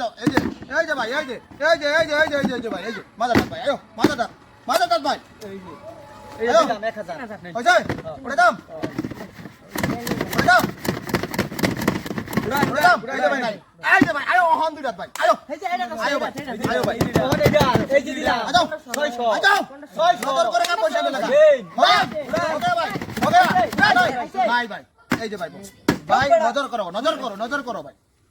দাও এই যে এই যে ভাই এই যে এই যে এই যে এই যে এই যে এই যে ভাই এই যে মাথা দাও ভাই আয়ো মাথা দাও মাথা দাও ভাই এই আয়ো। দিলাম এক হাজার হয়েছে ওরে দাম ওরে দাম উড়ান, দাম এই যে ভাই নাই এই যে ভাই আয়ো হন দুইটা ভাই আয়ো আয়ো ভাই আয়ো ভাই ওরে দিলাম, এই যে দিলাম আজাও ছয়শো আজাও ছয়শো নজর করে কা পয়সা মিলে হ্যাঁ ওকে ভাই ওকে নাই ভাই এই যে ভাই ভাই নজর করো নজর করো নজর করো ভাই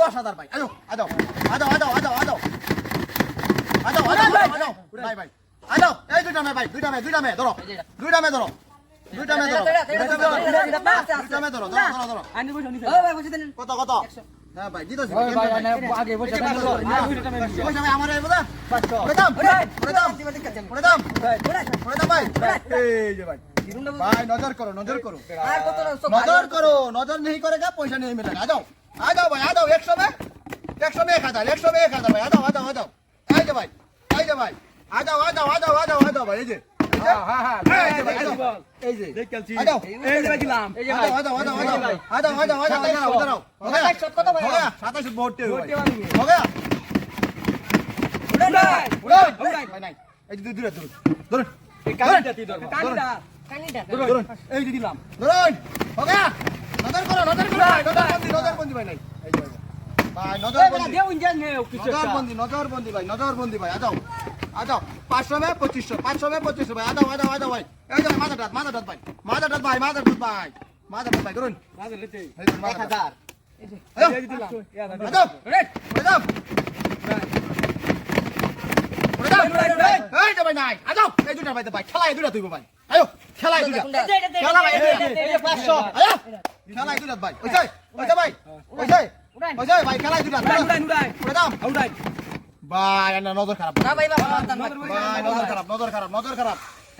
দশ হাজার ভাই আয়ো আদম দুইটা মে ভাই দুইটা মে দুইটা মে ধরো দুইটা মে ধরো দুইটা ধরো দুইটা ধরো ধরো ধরো কত বসে বসে ভাই ভাই এই যে ভাই ভাই একশো মে একশো একশো মে এক ভাই আ যাও আ যাও আ যাও আ যাও আ যাও আ যাও ভাই এই যে নজরবন্দি ভাই নজরবন্দি ভাই নজরবন্দি ভাই আ আদাও পাঁচশো ভাই পঁচিশশো পাঁচশো ভাই পঁচিশশো ভাই আদাও আদাও আদাও ভাই। ভাই খেলায় দুটা ভাই। খেলা ভাই পাঁচশো। আয়ো খেলায় দুটা ভাই। ওই ভাই ওই ভাই খেলায় দুটা। উড়াই ভাই না নজর খারাপ। না ভাই বাবা ভাই নজর খারাপ নজর খারাপ নজর খারাপ।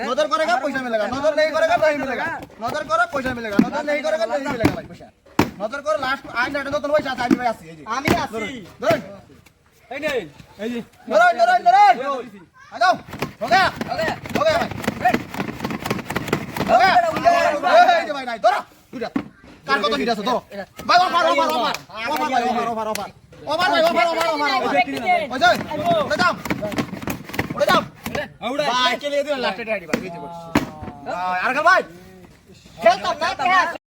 নজর করেগা পয়সা মিলেগা নজর নেই করেগা পয়সা মিলেগা নজর করে পয়সা মিলেগা নজর নেই করেগা নেই মিলেগা ভাই পয়সা। নজর করে লাস্ট আইন না নতুন পয়সা আচ্ছা, আমি ভাই আছি এই যে। আমি আছি ধরুন এই নেই এই যে। ধরুন ধরুন ধরুন। আদাও ওকে ওকে ওকে ভাই। ওকে এই ভাই নাই ধরো। দুটা কার কত হিট ধরো। ভাই over over over over over over over. Omar ভাই ওমার ওমার ওমার ওই যাও ওরে যাও ওরে যাও আউড়া ভাই চলে দিও লাস্টে ডাইডি ভাই আর ভাই। খেলতাম না